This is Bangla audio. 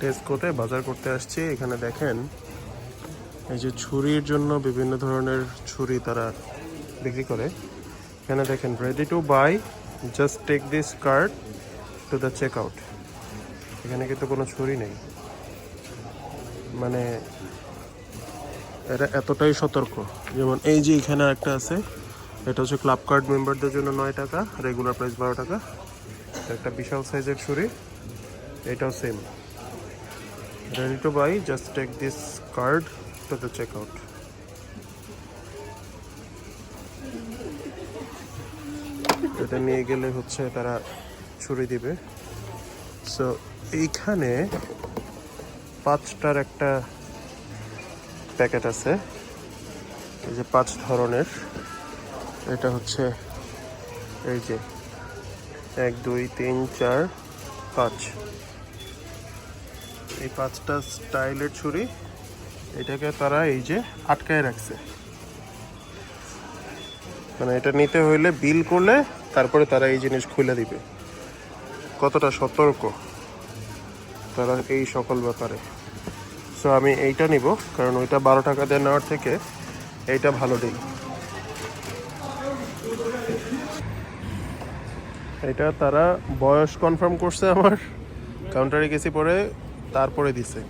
টেস্কোতে বাজার করতে আসছি। এখানে দেখেন, এই যে ছুরির জন্য বিভিন্ন ধরনের ছুরি তারা বিক্রি করে। এখানে দেখেন ready to buy just take this card to the check out এখানে কিন্তু কোনো ছুরি নেই। মানে এরা এতটাই সতর্ক। যেমন এই যে এখানে একটা আছে, এটা হচ্ছে ক্লাব কার্ড মেম্বারদের জন্য নয় টাকা রেগুলার প্রাইস বারো টাকা। একটা বিশাল সাইজের ছুরি। এটাও same to buy just take this card to the check out এটা নিয়ে গেলে হচ্ছে তারা ছুরি দিবে। সো এইখানে পাঁচটার একটা প্যাকেট আছে। এই যে পাঁচ ধরনের। এটা হচ্ছে এই যে এক, দুই, তিন, চার, পাঁচ। এই পাঁচটা স্টাইলের ছুরি, এটাকে তারা এই যে আটকায় রাখছে। মানে এটা নিতে হইলে বিল করলে তারপরে তারা এই জিনিস খুলে দিবে। কতটা সতর্ক তারা এই সকল ব্যাপারে। সো আমি এইটা নিব, কারণ ওইটা বারো টাকা দিয়ে নেওয়ার থেকে এইটা ভালো দিই এটা তারা বয়স কনফার্ম করছে আমার। কাউন্টারে গেছি পরে তারপরে দিছে।